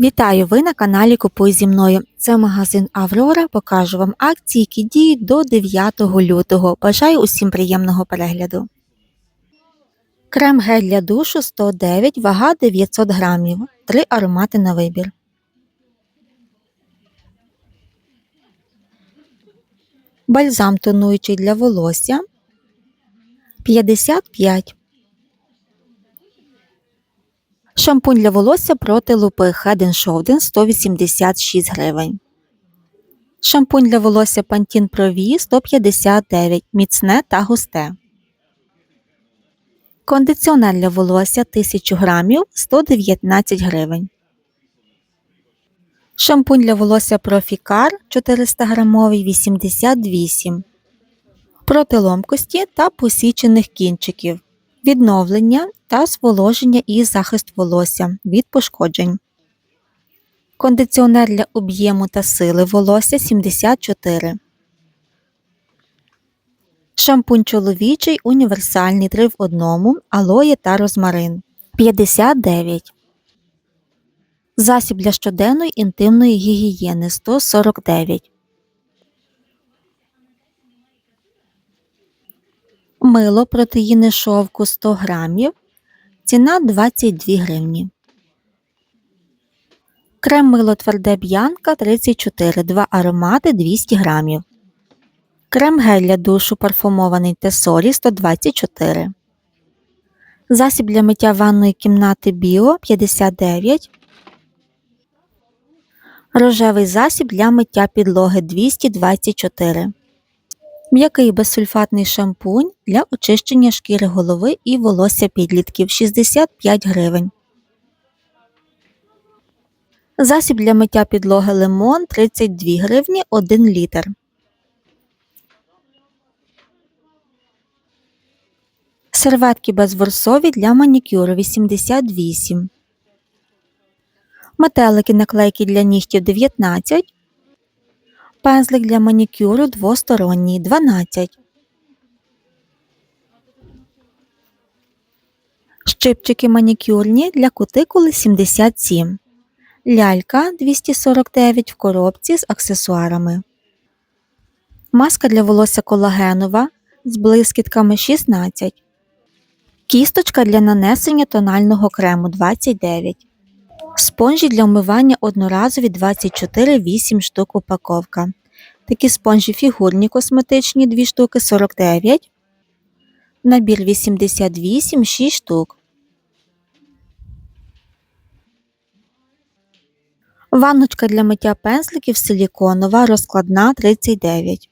Вітаю! Ви на каналі Купуй зі мною. Це магазин Аврора. Покажу вам акції, які діють до 9 лютого. Бажаю усім приємного перегляду. Крем гель для душу 109, вага 900 грамів. Три аромати на вибір. Бальзам тонуючий для волосся 55. Шампунь для волосся проти лупи Head Shoulder 186 гривень. Шампунь для волосся Pantene Pro V 159 міцне та густе. Кондиціонер для волосся 1000 грамів 119 гривень. Шампунь для волосся Proficar 400 грамовий 88 проти ломкості та посічених кінчиків відновлення та зволоження і захист волосся від пошкоджень. Кондиціонер для об'єму та сили волосся 74. Шампунь чоловічий універсальний 3 в 1 алоє та розмарин 59. Засіб для щоденної інтимної гігієни 149. Мило протеїни шовку 100 грамів. Ціна 22 гривні. Крем мило тверде б'янка 34, 2 аромати 200 грамів. Крем гель для душу парфумований Тесорі 124. Засіб для миття ванної кімнати Біо 59. Рожевий засіб для миття підлоги 224. М'який безсульфатний шампунь для очищення шкіри голови і волосся підлітків 65 гривень. Засіб для миття підлоги лимон 32 гривні 1 літр. Серветки безворсові для манікюру 88. Метелики наклейки для нігтів 19. Пензлик для манікюру двосторонній 12. Щипчики манікюрні для кутикули 77. Лялька 249 в коробці з аксесуарами. Маска для волосся колагенова з блискітками 16. Кісточка для нанесення тонального крему 29. Спонжі для вмивання одноразові 24 8 штук упаковка. Такі спонжі фігурні косметичні 2 штуки 49. Набір 88 6 штук. Ванночка для миття пензликів силіконова розкладна 39.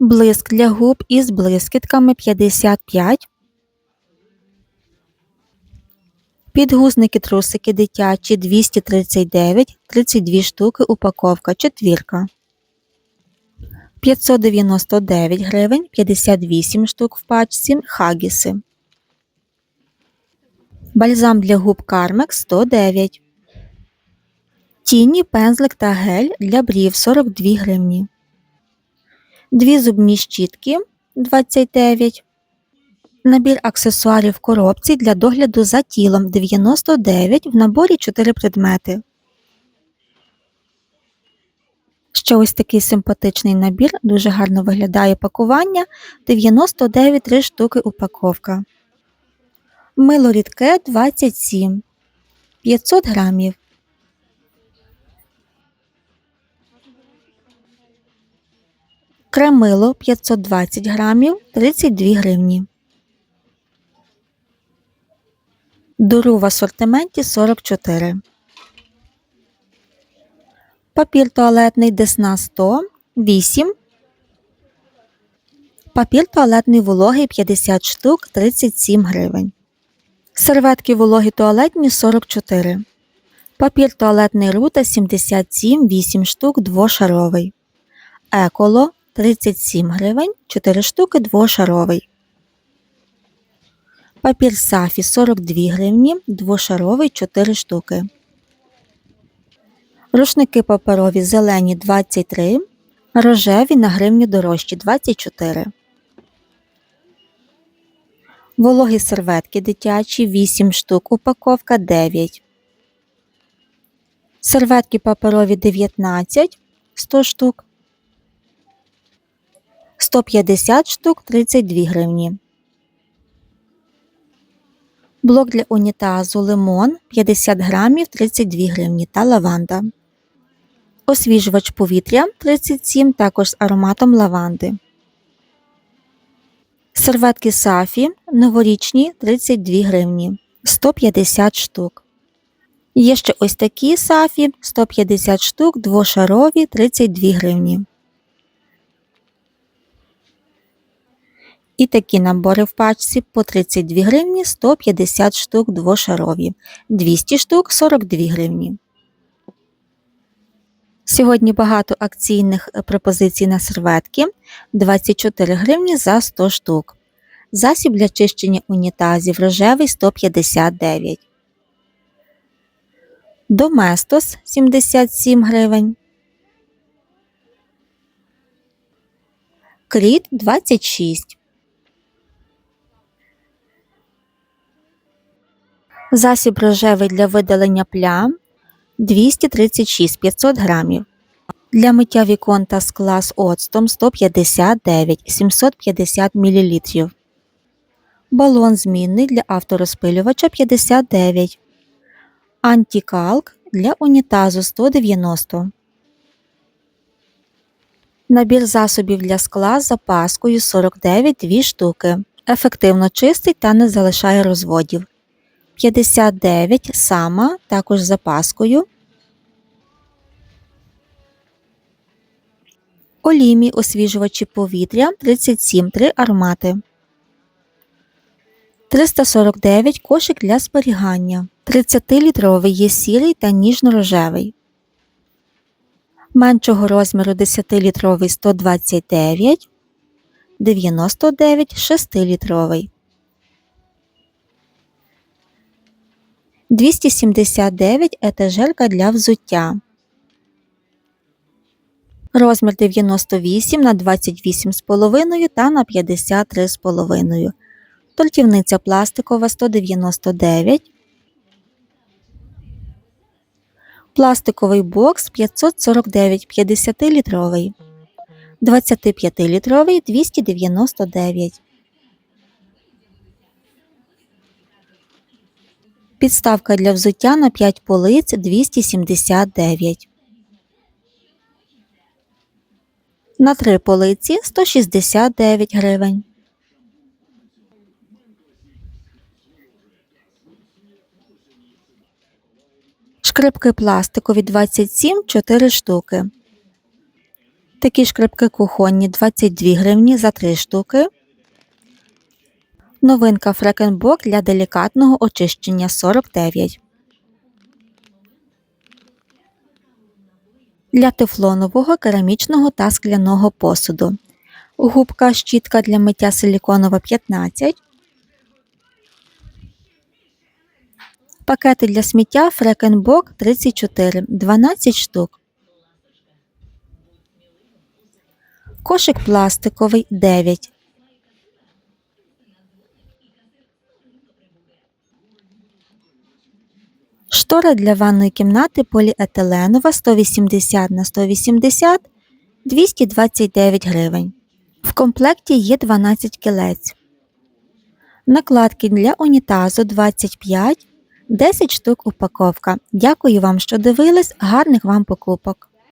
Блиск для губ із блискітками 55. Підгузники трусики дитячі 239, 32 штуки упаковка, четвірка. 599 гривень, 58 штук в пачці, хагіси. Бальзам для губ Кармек 109. Тіні, пензлик та гель для брів 42 гривні. Дві зубні щітки 29 Набір аксесуарів в коробці для догляду за тілом 99 в наборі 4 предмети. Ще ось такий симпатичний набір, дуже гарно виглядає пакування 99 3 штуки упаковка. Мило рідке 27 500 грамів. Кремило 520 грамів 32 гривні. Дуру в асортименті 44. Папір туалетний Десна 100 8. Папір туалетний вологий 50 штук 37 гривень. Серветки вологі туалетні 44. Папір туалетний рута 77 8 штук двошаровий. Еколо 37 гривень 4 штуки двошаровий. Папір сафі 42 гривні, двошаровий 4 штуки. Рушники паперові зелені 23, рожеві на гривню дорожчі 24. Вологі серветки дитячі 8 штук, упаковка 9. Серветки паперові 19 100 штук. 150 штук 32 гривні. Блок для унітазу лимон 50 грамів 32 гривні та лаванда. Освіжувач повітря 37 також з ароматом лаванди. Серветки Сафі новорічні 32 гривні 150 штук. Є ще ось такі сафі 150 штук, двошарові 32 гривні. І такі набори в пачці по 32 гривні 150 штук двошарові, 200 штук 42 гривні. Сьогодні багато акційних е, пропозицій на серветки 24 гривні за 100 штук. Засіб для чищення унітазів рожевий 159. Доместос 77 гривень. Кріт 26. Засіб рожевий для видалення плям 236 500 грамів. Для миття вікон та скла з оцтом 159 750 мл. Балон змінний для авторозпилювача 59. Антикалк для унітазу 190. Набір засобів для скла з запаскою 49 2 штуки. Ефективно чистить та не залишає розводів. 59 сама, також з запаскою. Олімі освіжувачі повітря 37 3 аромати. 349 кошик для зберігання. 30-літровий є сірий та ніжно-рожевий. Меншого розміру 10-літровий 129, 99 6-літровий. 279 етажерка для взуття. Розмір 98 на 28,5 та на 53,5. Тортівниця пластикова 199. Пластиковий бокс 549 50-літровий. 25-літровий 299. Підставка для взуття на 5 полиць 279. На 3 полиці 169 гривень. Шкрипки пластикові 27 4 штуки. Такі шкрипки кухонні 22 гривні за 3 штуки. Новинка Фрекенбок для делікатного очищення 49. Для тефлонового, керамічного та скляного посуду. Губка щітка для миття силіконова 15. Пакети для сміття Фрекенбок 34 12 штук. Кошик пластиковий 9. Штора для ванної кімнати поліетиленова 180 на 180 229 гривень. В комплекті є 12 кілець. Накладки для унітазу 25 10 штук упаковка. Дякую вам, що дивились. Гарних вам покупок!